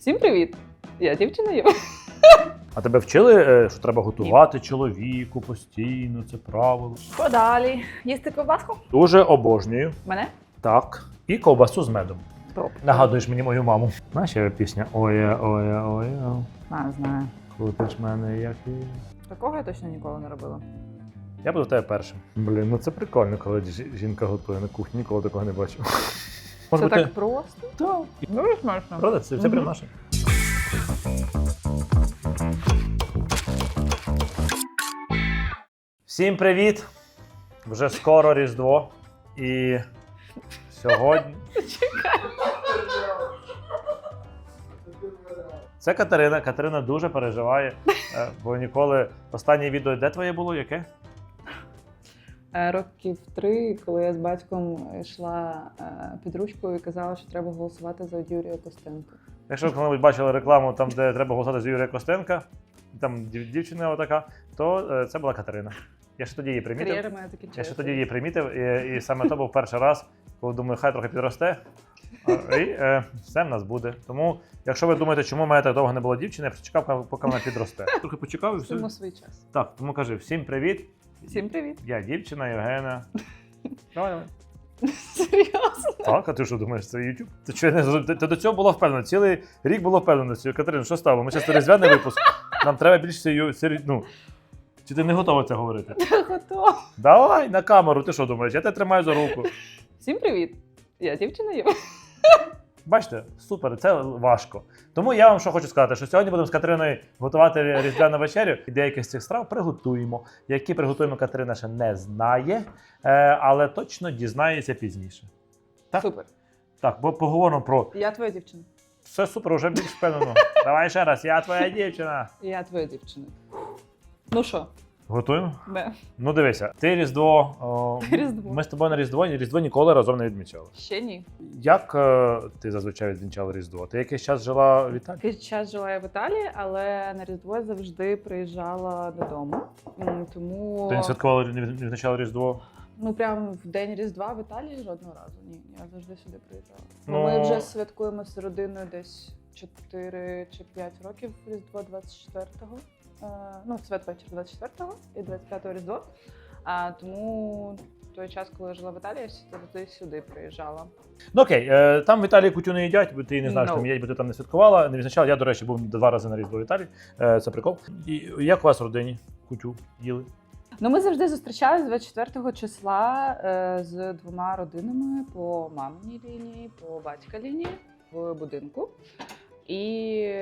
Всім привіт! Я дівчина Єва. А тебе вчили, е, що треба готувати чоловіку постійно, це правило. Подалі. Їсти ковбаску? Дуже обожнюю. Мене? Так. І ковбасу з медом. Топ. Нагадуєш мені мою маму. Знаєш, яка пісня Оя, оя, оя. А, знаю. Крутиш мене, як і. Такого я точно ніколи не робила. Я буду в тебе першим. Блін, ну це прикольно, коли жінка готує на кухні, ніколи такого не бачив. Може Це бути. так просто? Так. Дуже смачно. Правда, це, Мгм. прям наше. Всім привіт! Вже скоро Різдво. І сьогодні. Це Катерина. Катерина дуже переживає, е, бо ніколи. Останнє відео, де твоє було? Яке? Е, Років три, коли я з батьком йшла е, під ручкою і казала, що треба голосувати за Юрія Костенка. Якщо ви коли-небудь бачили рекламу, там, де треба голосувати за Юрія Костенка, там дів- дівчина отака, то е, це була Катерина. Я ще тоді її примітив. Я ще тоді її примітив, і, і саме то був перший раз, коли думаю, хай трохи підросте. І е, все в нас буде. Тому, якщо ви думаєте, чому в мене так довго не було дівчини, я почекав, поки вона підросте. Трохи почекав і все. Всьому свій час. Так, тому кажи всім привіт. Всім привіт. Я дівчина Євгена. Давай, давай. Серйозно? Так, а ти що думаєш, це YouTube? Ти, що, не ти, ти до цього була впевнена. Цілий рік було впевненості. Катерина, що стало? Ми зараз різдвяний випуск. Нам треба більш серйозно. Сері... Ну, чи ти не готова це говорити? Готова. Давай на камеру, ти що думаєш? Я тебе тримаю за руку. Всім привіт! Я дівчина Єва. Бачите, супер, це важко. Тому я вам що хочу сказати, що сьогодні будемо з Катериною готувати різдвяну вечерю. І деякі з цих страв приготуємо. Які приготуємо, Катерина ще не знає, е, але точно дізнається пізніше. Так? Супер. Так, бо поговоримо про Я твоя дівчина. все супер, вже більш впевнено. Давай ще раз, я твоя дівчина. Я твоя дівчина. Ну що, Готуємо? не. Ну дивися, ти Різдво. О, Різдво. Ми з тобою на Різдво, Різдво ніколи разом не відмічали. Ще ні. Як е, ти зазвичай відмічала Різдво? Ти якийсь час жила в Італії? Під час жила я в Італії, але на Різдво я завжди приїжджала додому. М, Тому Ти не святкувала не від- не відзначала Різдво? ну прям в день Різдва в Італії жодного разу. Ні, я завжди сюди приїжджала. Ну, Ну- Ми вже святкуємо з родиною десь 4 чи 5 років Різдво 24-го. Е, ну, святвечір 24-го і 25-го Різдво. А, тому той час, коли я жила в Італії, я завжди сюди приїжджала. Ну окей, е, там в Італії кутю не їдять, бо ти не знаєш, No. там їдять, бо ти там не святкувала, не відзначала. Я, до речі, був два рази на Різдво в Італії. Е, це прикол. І як у вас в родині кутю їли? Ну, ми завжди зустрічалися 24 числа е, з двома родинами по маминій лінії, по батька лінії в будинку. І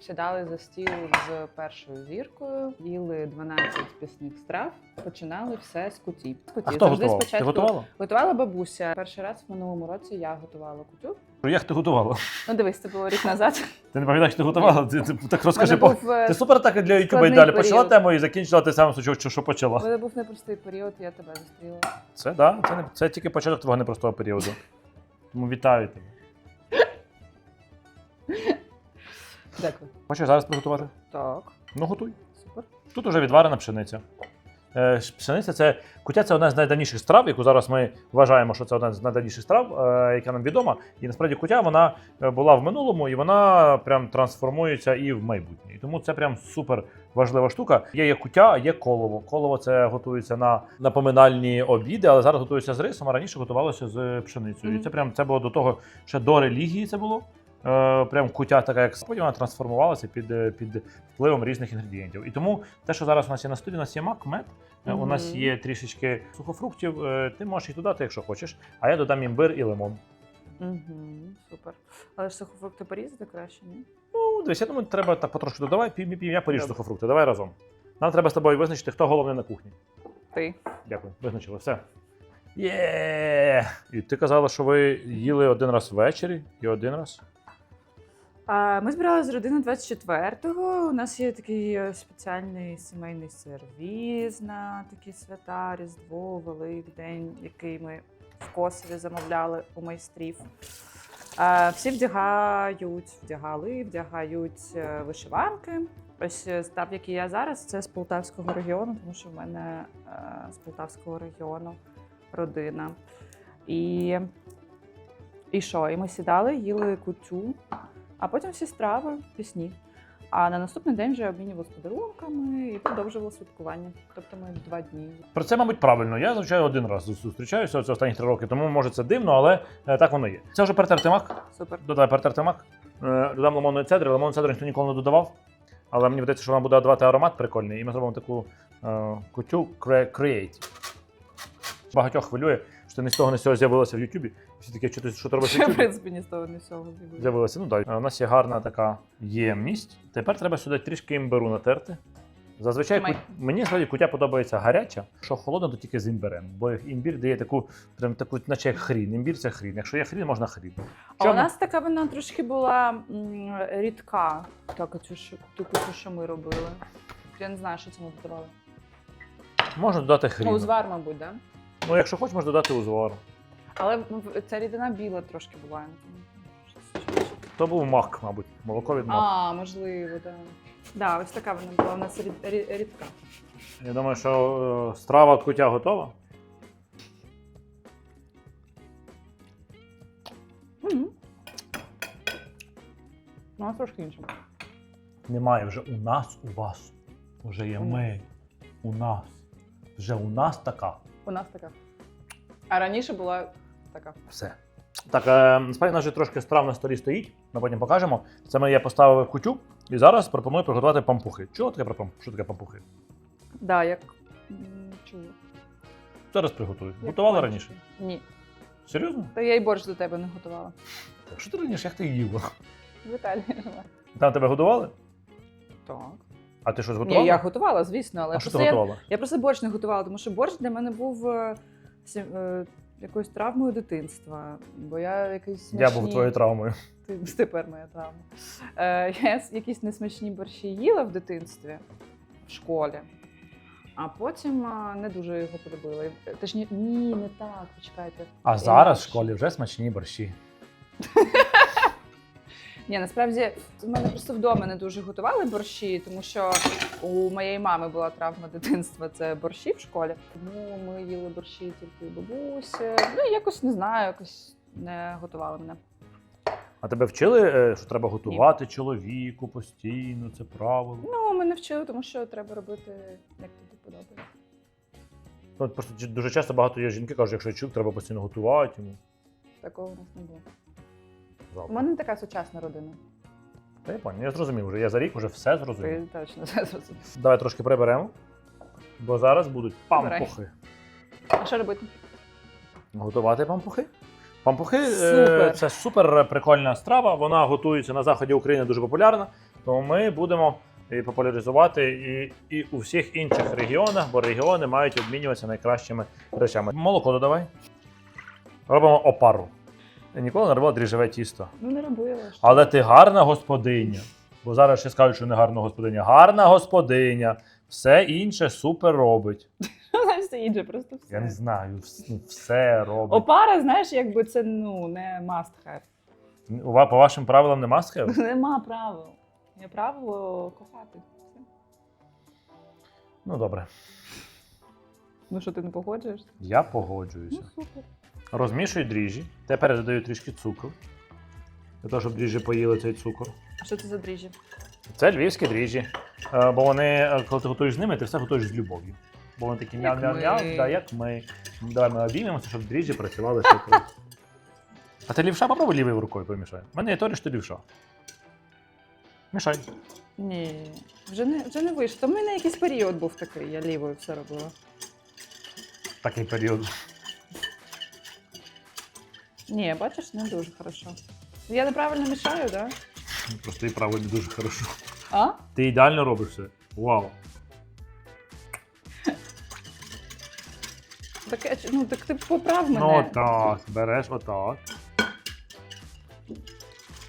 сідали за стіл з першою зіркою, їли 12 пісних страв, починали все з куті. З куті. А хто Завжди готував? Ти готувала? готувала бабуся. Перший раз в минулому році я готувала кутю. Як ти готувала? Ну, дивись, це було рік назад. Ти не пам'ятаєш, ти готувала? Ти, ти так розкажи. Мене по- був, е, Ти супер так для Ютуба і далі почала тему і закінчила ти саме, що, що, що почала. мене був непростий період, я тебе зустріла. Це да, це, не, це тільки початок твого непростого періоду. Тому вітаю тебе. Дякую. Хочеш зараз приготувати? Так, Ну готуй. супер. Тут уже відварена пшениця. Е, Пшениця це куття це одна з найдавніших страв, яку зараз ми вважаємо, що це одна з найдавніших страв, е, яка нам відома. І насправді куття вона е, була в минулому і вона прям трансформується і в майбутнє. І тому це прям супер важлива штука. Є, є куття, а є колово. Колово це готується на, на поминальні обіди, але зараз готується з рисом, а раніше готувалося з пшеницею. І це прям це було до того, ще до релігії це було. Е, прям куття така, як потім вона трансформувалася під, е, під впливом різних інгредієнтів. І тому те, що зараз у нас є на столі, у нас є мак, мед, е, у нас є трішечки сухофруктів. Ти можеш їх додати, якщо хочеш. А я додам імбир і лимон. Угу, супер. Але ж сухофрукти порізати краще, ні? Ну, дивись, я думаю, треба так потрошки додавай, пів, пів, я поріжу сухофрукти. Давай разом. Нам треба з тобою визначити, хто головний на кухні. Ти. Дякую, визначили. Все. Є! І ти казала, що ви їли один раз ввечері і один раз. Ми збиралися з родини 24-го. У нас є такий е, спеціальний сімейний сервіз на такі свята, Різдво, Великдень, який ми в Косові замовляли у майстрів. Всі вдягають, вдягали, вдягають е, вишиванки. Ось е, став, який я зараз, це з Полтавського регіону, тому що в мене з Полтавського регіону родина. І, і що? І ми сідали, їли кутю. А потім всі страви, пісні. А на наступний день вже обмінювалися подарунками і продовжували святкування. Тобто ми два дні. Про це, мабуть, правильно. Я звичайно один раз зустрічаюся це останні три роки, тому може це дивно, але е, так воно є. Це вже перетертий мак. Супер. Додай перетертий мак. Е, Додам лимонної цедри. Лимонної цедри ніхто ніколи не додавав. Але мені здається, що вона буде давати аромат прикольний, і ми зробимо таку е, кутю Cre- Create. Багатьох хвилює, що не з того, не з цього з'явилося в Ютубі. Всі такі, що що в Ще, в принципі, ні з того, ні з цього з'явилося. Ну так. У нас є гарна така ємність. Тепер треба сюди трішки імбиру натерти. Зазвичай Тримай. мені справді кутя подобається гаряча, що холодно, то тільки з імбирем. Бо імбір дає таку, прям таку, наче як хрін. Імбір це хрін. Якщо є хрін, можна хрін. А Чому? у нас така вона трошки була м, рідка, що- ту кутю, що ми робили. Я не знаю, що ми додавали. Можна додати хрін. Ну, узвар, мабуть, так? Да? Ну, якщо хочеш, можна додати узвар. Але ну, ця рідина біла трошки щось. То був мак, мабуть, молоко від маку. А, можливо, так. Да. Да, ось така вона була у нас рід, рід- рідка. Я думаю, що е, страва кутя готова. Мгм. Ну, а трошки інше. Немає вже у нас, у вас. Уже є У ми. У нас. Вже у нас така. У нас така. А раніше була така. Все. Так, е, насправді нас вже трошки страв на столі стоїть, ми потім покажемо. Це ми я поставив кутю і зараз пропоную приготувати пампухи. Чого таке про Що таке пампухи? Да, як чула. Зараз приготую. Як Готувала панчики. раніше? Ні. Серйозно? Та я й борщ до тебе не готувала. Так, Що ти раніше, як ти їла? В Італії жила. Там тебе годували? Так. А ти щось готувала? Ні, я готувала, звісно, але а що ти просто я, готувала? я просто борщ не готувала, тому що борщ для мене був е, е, якоюсь травмою дитинства. Бо я якийсь Я був твоєю травмою. Ти тепер моя травма. Е, я якісь несмачні борщі їла в дитинстві в школі, а потім не дуже його полюбила. Точніше, ні, не так, почекайте. А зараз в школі вже смачні борщі. Ні, насправді в мене просто вдома не дуже готували борщі, тому що у моєї мами була травма дитинства це борщі в школі. Тому ми їли борщі тільки у бабусі. Ну якось не знаю, якось не готували мене. А тебе вчили, е, що треба готувати чоловіку постійно, це правило. Ну, ми не вчили, тому що треба робити, як тобі подобається. Ну, просто дуже часто багато є жінки кажуть, якщо чоловік, треба постійно готувати йому. Такого у нас не було. У мене така сучасна родина. Та я понял, я зрозумів вже. Я за рік вже все зрозумів. Ти точно це зрозумів. Давай трошки приберемо, бо зараз будуть Прибирай. пампухи. А що робити? Готувати пампухи. Пампухи е, Супер. це супер прикольна страва. Вона готується на заході України дуже популярна. Тому ми будемо її популяризувати і, і у всіх інших регіонах, бо регіони мають обмінюватися найкращими речами. Молоко додавай. Робимо опару. Ніколи не робила дріжджеве тісто. Ну не робила. Але ти гарна господиня. Бо зараз ще скажуть, що не гарна господиня. Гарна господиня. Все інше супер робить. Знаєш, все інше, просто все. Я не знаю, вс- ну, все робить. Опара, знаєш, якби це ну не must have. У ва- По вашим правилам нема схем? Нема правил. Є правило кохати. Ну добре, Ну що, ти не погоджуєшся? я Ну погоджуюся. супер. Розмішую дріжджі. Тепер додаю трішки цукру. Для того, щоб дріжджі поїли цей цукор. А що це за дріжджі? Це львівські дріжджі. Е, Бо вони, е, коли ти готуєш з ними, ти все готуєш з любов'ю. Бо вони такі Як мяу-мяу-мяу, да, як ми. Ну, Давай ми обіймемося, щоб дріжджі працювали круто. А ти лівша попробуй лівою рукою помішай. У мене є торіш, то лівша. Мішай. Ні, вже не вже не вийшло. В мене якийсь період був такий, я лівою все робила. Такий період. Ні, бачиш, не дуже хорошо. Я неправильно мішаю, так? Да? Просто і правильно дуже хорошо. А? Ти ідеально робиш все. Вау. Так, я ч- ну, так ти поправ мене. Ну так, береш отак.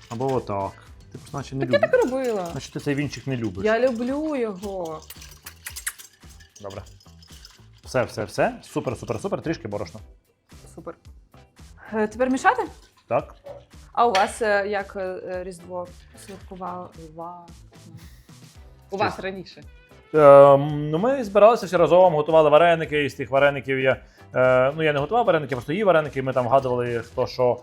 Або отак. Ти просто наче не так я любиш. так робила. Значить, ти цей вінчик не любиш. Я люблю його. Добре. Все, все, все. Супер, супер, супер. Трішки борошна. Супер. Е, Тепер мішати? Так. А у вас е, як е, е, Різдво святкувало? У вас раніше. Ем, ну, ми збиралися всі разом, готували вареники. І з тих вареників я. Е, ну, я не готував вареники, просто їв вареники. Ми там вгадували, хто що,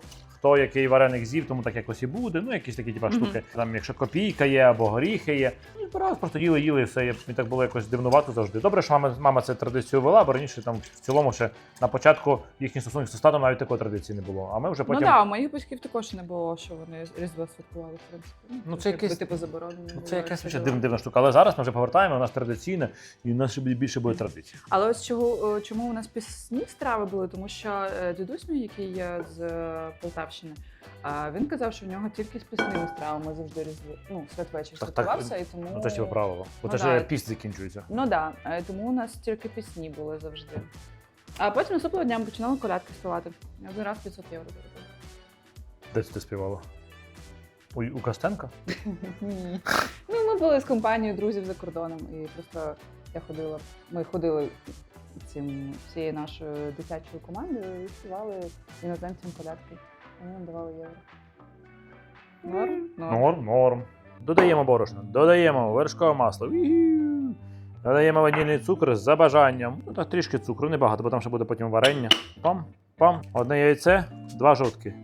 хто який вареник з'їв, тому так якось і буде. Ну, якісь такі типа, штуки. Там, якщо копійка є або горіхи є. Ну, і раз просто їли, їли, і все. І так було якось дивнувато завжди. Добре, що мама, мама цю традицію вела, бо раніше там в цілому ще на початку їхніх стосунків з татом навіть такої традиції не було. А ми вже потім. Ну так, да, моїх батьків також не було, що вони Різдво святкували, в принципі. Ну, це Типу, якесь- типу заборонено. Ну, Це якась ще діло. див, дивна штука. Але зараз ми вже повертаємо, у нас традиційне, і у нас ще буде- більше буде традицій. Але ось чого, е, чому у нас пісні страви були? Тому що е, дідусь мій, який є з е, Полтавщини, а, він казав, що в нього тільки з пісними стравами завжди різдво. Ну, святвечір Так, так, святкувався, і тому. Ну це ж типу правило. Бо Ну, це ж да. піст закінчується. Ну так, да. Е, тому у нас тільки пісні були завжди. А потім наступного дня ми починали колядки співати. Я один раз 500 євро заробила. Де це ти співала? У, у Костенка? Ні. Ну, ми були з компанією друзів за кордоном, і просто я ходила. Ми ходили цим всією нашою дитячою командою і співали іноземцям колядки. Нам давали євро. Норм? Норм, норм. Додаємо борошно, додаємо вершкове масло. Додаємо ванільний цукор за бажанням. Ну так трішки цукру, небагато, бо там ще буде потім варення. Пам, пам. Одне яйце, два жовтки.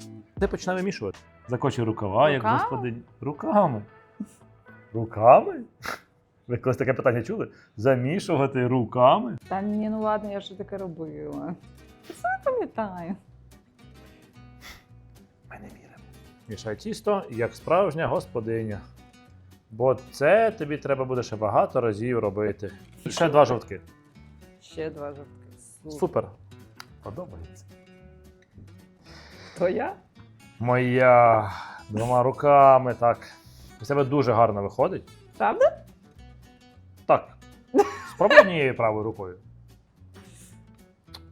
Ти починає вимішувати. Закочуй рукава, як Руками? господині. Руками. Руками? Ви колись таке питання чули? Замішувати руками? Та ні, ну ладно, я ж таке робила. Це пам'ятаю. Мішай тісто, як справжня господиня. Бо це тобі треба буде ще багато разів робити. І ще два жовтки. Ще два жовтки. Супер. Супер. Подобається. То я? Моя двома руками, так. У тебе дуже гарно виходить. Правда? Так. Спробуй однією правою рукою.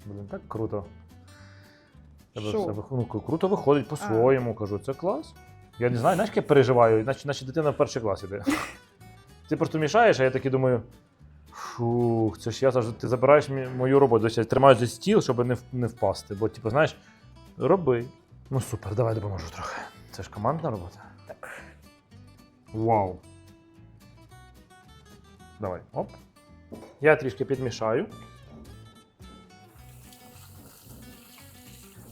Блін, так круто. Тебе Що? все ну, круто виходить по-своєму, кажу, це клас. Я не знаю, знаєш, як я переживаю, наче, наче дитина в перший клас іде. Ти просто мішаєш, а я такий думаю. Фух, це ж я завжди ти забираєш мою роботу. Я тримаю за стіл, щоб не, не впасти. Бо, типу, знаєш, роби. Ну супер, давай допоможу трохи. Це ж командна робота. Так. Вау. Давай, оп. Я трішки підмішаю.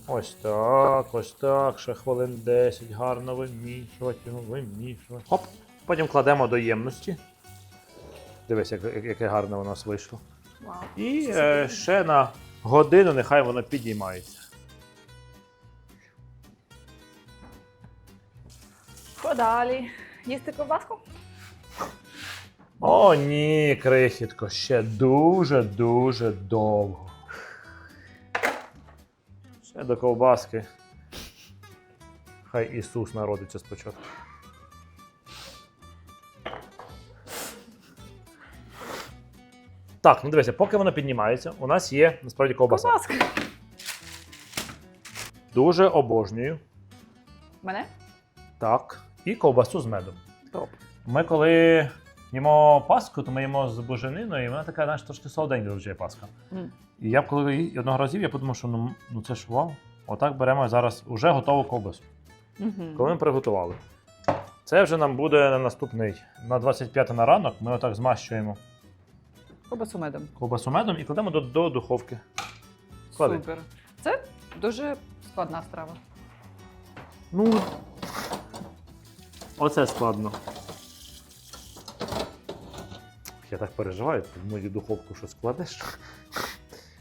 Ось так, ось так. Ще хвилин 10. Гарно вимішувати його, вимішувати. Оп. Потім кладемо до ємності. Дивись, як, як- яке гарне у нас вийшло. Вау. І е, ще на годину нехай воно підіймається. Що далі? Їсти ковбаску? О, ні, крихітко, ще дуже-дуже довго. Ще до ковбаски. Хай Ісус народиться спочатку. Так, ну дивися, поки воно піднімається, у нас є насправді ковбаса. Ковбаска. Дуже обожнюю. Мене? Так. І ковбасу з медом. Топ. Ми коли їмо паску, то ми їмо з бужениною, і вона така, знаєш, трошки солоденька вже є паска. І я б коли її одного разів, я подумав, що ну, ну це ж вау. Отак беремо зараз уже готову ковбасу. Мгм. Коли ми приготували. Це вже нам буде на наступний. На 25 на ранок ми отак змащуємо Ковбасу медом. ковбасу медом і кладемо до, до духовки. Клади. Супер. Це дуже складна страва. Ну. Оце складно. Я так переживаю, ти в мою духовку щось складеш.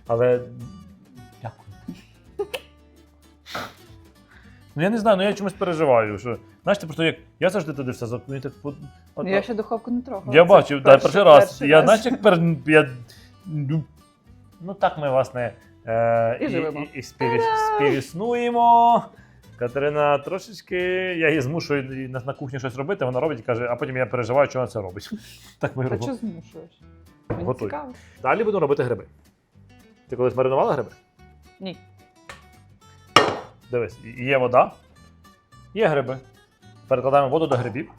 Але. Дякую. Ну я не знаю, ну я чомусь переживаю. Що, знаєш, ти просто як. Я завжди туди все за- ну, так, от- от- Ну, я ще духовку не трогала. я Це бачив, да, перший раз. я, знаєш, як пер... я... ну, ну так ми, власне, е, І живемо. і, і спів... співіснуємо. Катерина трошечки, я її змушую на, на кухні щось робити, вона робить і каже, а потім я переживаю, що вона це робить. Так ми А робимо. що змушуєш? Мені Готуй. цікаво. Далі будемо робити гриби. Ти колись маринувала гриби? Ні. Дивись, є вода, є гриби. Перекладаємо воду до грибів.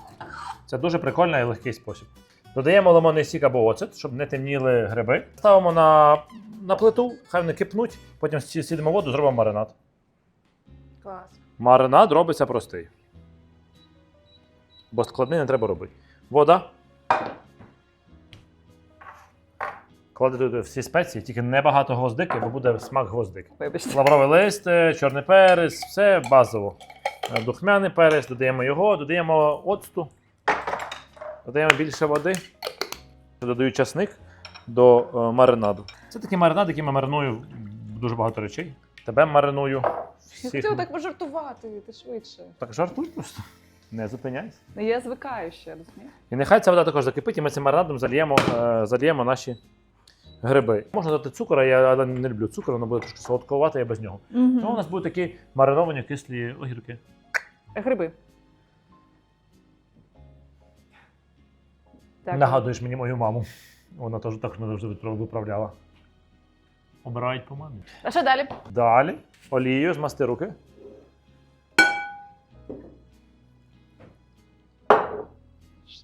Це дуже прикольний і легкий спосіб. Додаємо лимонний сік або оцет, щоб не темніли гриби. Ставимо на, на плиту, хай вони кипнуть, потім сі- сідемо воду, зробимо маринад. Клас. Маринад робиться простий. Бо складний не треба робити. Вода. Клади туди всі спеції, тільки небагато гвоздики, бо буде смак гвоздики. Вибачте. Лавровий лист, е, чорний перець, все базово. Е, Духмяний перець, додаємо його, додаємо оцту, додаємо більше води. Додаю часник до е, маринаду. Це такий маринад, який я мариную дуже багато речей. Тебе мариную. Я хотіла так пожартувати, ти швидше. Так жартуй просто. Не зупиняйся. Ну я звикаю ще, розумієш? І нехай ця вода також закипить, і ми цим маринадом зальємо, е, зальємо наші гриби. Можна додати цукор, а я але не люблю цукор, воно буде трошки солодковате, я без нього. Тому у нас будуть такі мариновані кислі огірки. Гриби. Дякую. Нагадуєш мені мою маму. Вона теж так мене завжди виправляла. Обирають по мамі. А що далі? Далі олією змасти руки.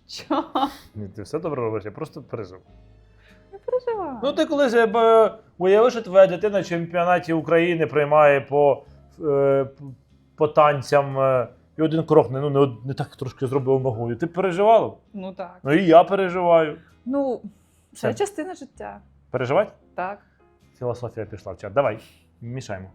Що? Ні, ти все добре робиш, я просто пережив. Не переживай. Ну, ти колись е, б, уявив, що твоя дитина в чемпіонаті України приймає по, е, по танцям е, і один крок не, ну, не, не так трошки зробив ногою. Ти переживала? Ну так. Ну і я переживаю. Ну, це Все. частина життя. Переживати? Так. Філософія пішла в чат. Давай, мішаємо.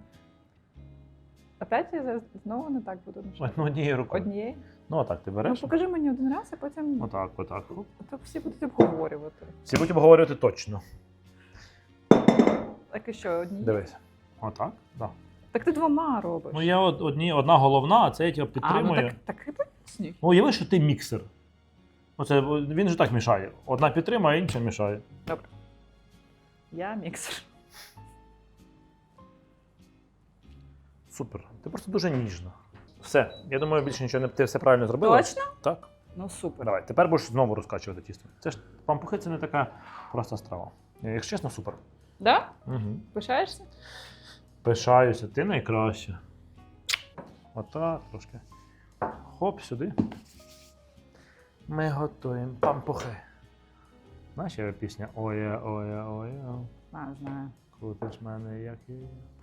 Опять я знову не так буду мішати. Ну, однією рукою. Однією. Ну, отак ти Ну, береш. покажи мені один раз, а потім Отак, отак. То всі будуть обговорювати. Всі будемо обговорювати точно. Так і що, одні? Дивись. Отак. Да. Так ти двома робиш. Ну, я одні, одна головна, а це я тебе а, підтримую. ну так, так і пояснюй. Ну, уяви, що ти міксер. Оце, він же так мішає. Одна підтримує, а інша мішає. Я міксер. Супер. Ти просто дуже ніжна. Все. Я думаю, більше нічого не ти все правильно зробила. Точно? Так. Ну супер. Давай. Тепер будеш знову розкачувати тісто. Це ж пампухи це не така проста страва. Якщо чесно, супер. Да? Угу. Пишаєшся? Пишаюся, ти найкраща. Отак трошки. Хоп, сюди. Ми готуємо пампухи. Знаєш, яка пісня Оя, оя, оя. А, знаю. Крутиш мене, як і.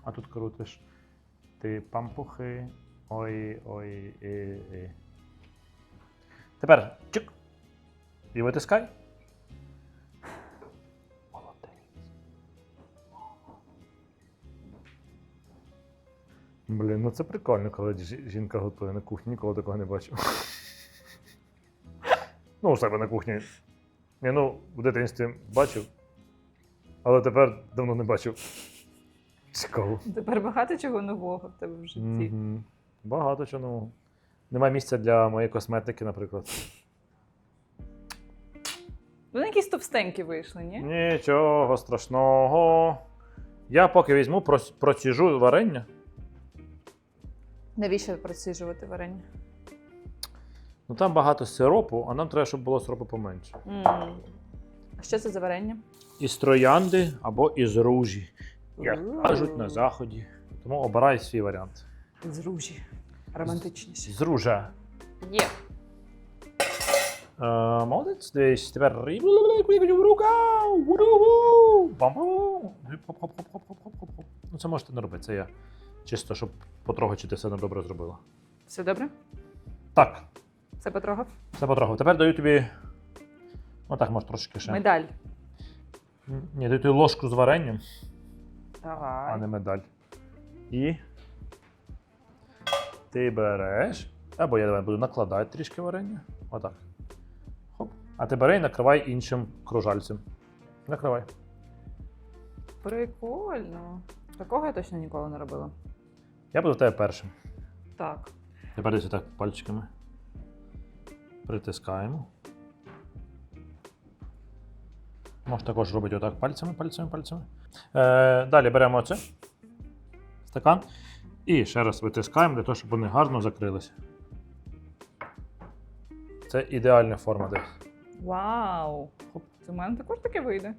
А тут крутиш. Ти пампухи. Ой, ой, і, і. Тепер чик. І витискай. Молодець. Блін, ну це прикольно, коли жінка готує на кухні, ніколи такого не бачив. ну, у себе на кухні. Я ну, в дитинстві бачив, але тепер давно не бачив. Цікаво. Тепер багато чого нового в тебе в житті. Мгм. Багато чого нового. Немає місця для моєї косметики, наприклад. Вони якісь товстенькі вийшли, ні? Нічого страшного. Я поки візьму, прос- проціжу варення. Навіщо проціжувати варення? Ну там багато сиропу, а нам треба, щоб було сиропу поменше. м А що це за варення? Із троянди або із ружі, як Ууу. кажуть на заході. Тому обирай свій варіант. З ружі. Романтичніше. З. Є. Е, молодець, десь тепер. рука. Ну, це можете не робити. Це я чисто, щоб потрогати, чи ти все добре зробила. Все добре? Так, Це потрогав? все потрогав. Тепер даю тобі. Ну так, може трошки ще. Медаль. Ні, даю тобі ложку з варенням, Давай. а не медаль. І. Ти береш. Або я давай буду накладати трішки варення. Отак. Хоп. А ти бери і накривай іншим кружальцем. Накривай. Прикольно. Такого я точно ніколи не робила. Я буду в тебе першим. Так. Тепер десь так пальчиками. Притискаємо. Можна також робити отак пальцями, пальцями, пальцями. Е, далі беремо оце. Стакан. І ще раз витискаємо для того, щоб вони гарно закрилися. Це ідеальна форма десь. Вау! Це в мене також таке вийде.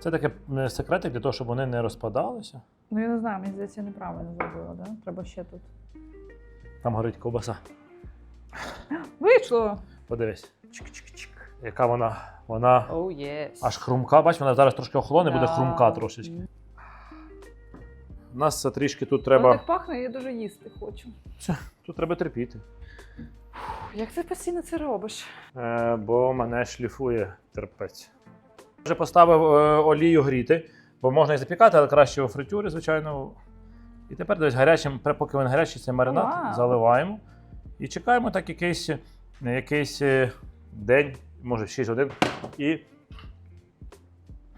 Це таке е, секретик для того, щоб вони не розпадалися. Ну я не знаю, мені здається, я неправильно зробила, да? Треба ще тут. Там горить ковбаса. Вийшло! Подивись, Чик-чик-чик. Яка вона. Вона Оу, єс. аж хрумка. Бач, вона зараз трошки охолоне, буде хрумка трошечки. М. У нас це трішки тут Воно треба. так пахне, я дуже їсти хочу. Тут треба терпіти. Як ти постійно це робиш? Е, бо мене шліфує терпець. Вже поставив е, олію гріти, бо можна і запікати, але краще у фритюрі, звичайно. І тепер десь гарячим, поки він гарячий, цей маринад Вау. заливаємо. І чекаємо так якийсь, якийсь е, день, може 6 годин. І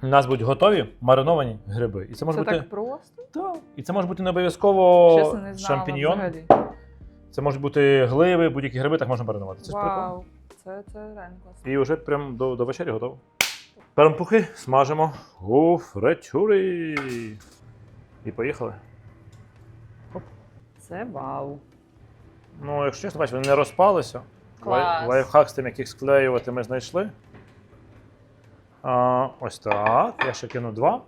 у нас будуть готові мариновані гриби. І це може Це бути. так просто? Так. І це може бути не обов'язково шампіньйон. взагалі. Це можуть бути гливи, будь-які гриби, так можна маринувати. Це. Вау, це, це реально класно. І вже прям до, до вечері готово. Перемпухи смажимо у фритюрі. І поїхали. Це вау. Ну, якщо чесно, бачиш, вони не розпалися. Клас. Лайфхак з тим, як їх склеювати, ми знайшли. А, ось так. Я ще кину два.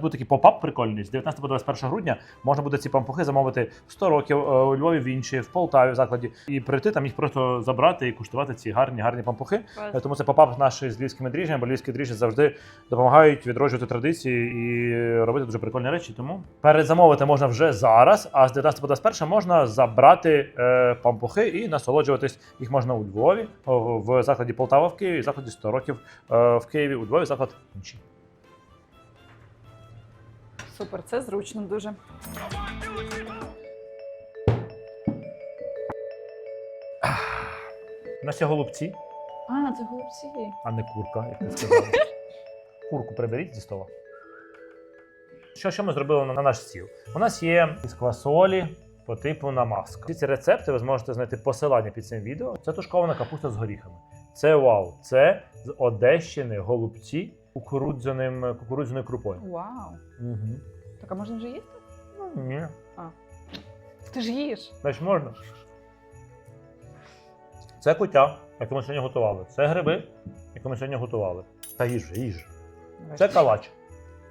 Буде такий поп-ап прикольний. З 19 по 21 грудня можна буде ці пампухи замовити в 100 років е, у Львові в інші, в Полтаві в закладі, і прийти там їх просто забрати і куштувати ці гарні, гарні пампухи. Е, Тому це попап наш з львівськими дріжджами, бо львівські дріжджі завжди допомагають відроджувати традиції і робити дуже прикольні речі. Тому передзамовити можна вже зараз, а з 19 по 21 можна забрати е, пампухи і насолоджуватись. Їх можна у Львові, в закладі Полтава в Києві, в закладі 100 років е, в Києві, у Львові заклад інший. Супер, це зручно дуже. У нас є голубці, А, це голубці. а не курка, як ти сказав. Курку приберіть зі стола. Що, що ми зробили на, на наш стіл? У нас є із квасолі по типу намазка. Всі ці рецепти ви зможете знайти посилання під цим відео. Це тушкована капуста з горіхами. Це вау! Це з Одещини голубці кукурудзяним, кукурудзяною крупою. Вау. Угу. Так, а можна вже їсти? Ні. Ти ж їш. Значить можна. Це куття, яке ми сьогодні готували. Це гриби, які ми сьогодні готували. Та їж, же, їж. Це калач.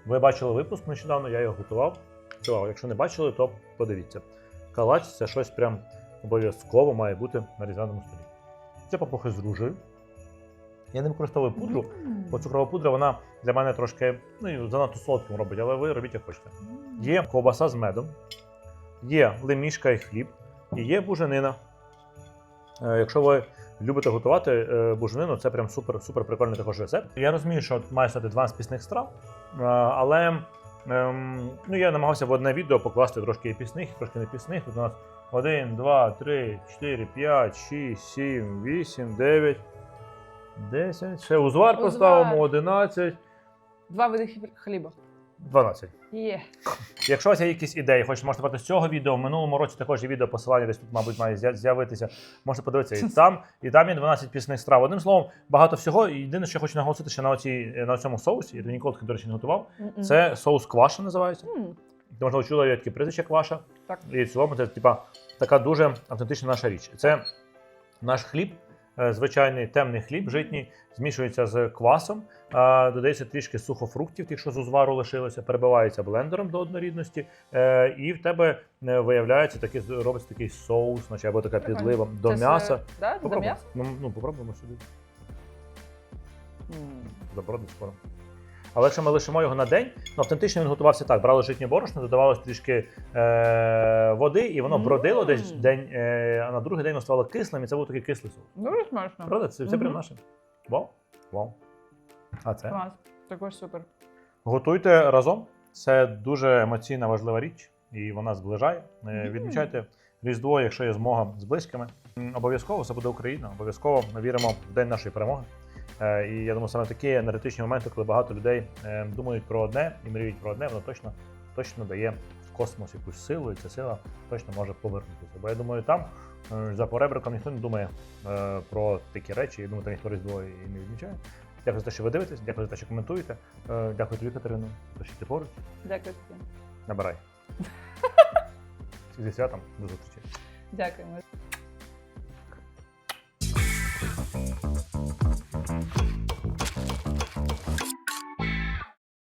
Ви бачили випуск нещодавно, я його готував. Чувак, якщо не бачили, то подивіться. Калач це щось прям обов'язково має бути на різдвяному столі. Це папухи з ружею. Я не використовую пудру, бо цукрова пудра вона для мене трошки ну, занадто солодким робить, але ви робіть як хочете. Є ковбаса з медом, є лемішка і хліб, і є буженина. Е, Якщо ви любите готувати е, буженину, це прям супер, супер прикольний також рецепт. Я розумію, що має стати 12 пісних страв, е, але ем, ну, я намагався в одне відео покласти трошки і пісних, і трошки не пісних. Тут у нас 1, 2, 3, 4, 5, 6, 7, 8, 9, 10. Ще узвар Узвар. поставимо 11, Два види хліба. 12. Є. Якщо у вас є якісь ідеї, хочете можете брати з цього відео. В минулому році також є відео посилання, десь тут, мабуть, має з'я- з'явитися. Можете подивитися і там, і там є 12 пісних страв. Одним словом, багато всього. І Єдине, що я хочу наголосити, що на, оцій, на цьому соусі, я ніколи таки, до речі, не готував. М-м. Це соус кваша називається. М. Ти можливо чула є таке прізвище кваша. Так. І в цілому це типа така дуже автентична наша річ. Це наш хліб, звичайний темний хліб, житній, змішується з квасом, е, додається трішки сухофруктів, тих, що з узвару лишилося, перебивається блендером до однорідності, е, і в тебе е, виявляється такий, робиться такий соус, наче або така підлива до Це м'яса. Да? До м'яса? Ну, ну, попробуємо сюди. М. Забродить скоро. Але якщо ми лишимо його на день, ну автентично він готувався так: брали житнє борошно, додавалось трішки е- води, і воно бродило десь день, е- а на другий день воно ставало кислим, і це був такий кислий соус. Дуже смачно. Правда? Це все прям наше. Вау. Вау. А це? Клас. Також супер. Готуйте разом. Це дуже емоційна важлива річ, і вона зближає. Е, Відмічайте Різдво, якщо є змога з близькими. М, Обов'язково це буде Україна. Обов'язково ми віримо в день нашої перемоги. Е, і я думаю, саме такі енергетичні моменти, коли багато людей е, думають про одне і мріють про одне, воно точно точно дає в космос якусь силу, і ця сила точно може повернутися. Бо я думаю, там е, за поребриком ніхто не думає про такі речі, і думаю, там ніхто різдво і не відмічає. Дякую за те, що ви дивитесь, дякую за те, що коментуєте. Дякую тобі, Катерину, за що ти поруч. Дякую. Набирай. Зі святом до зустрічі. Дякуємо.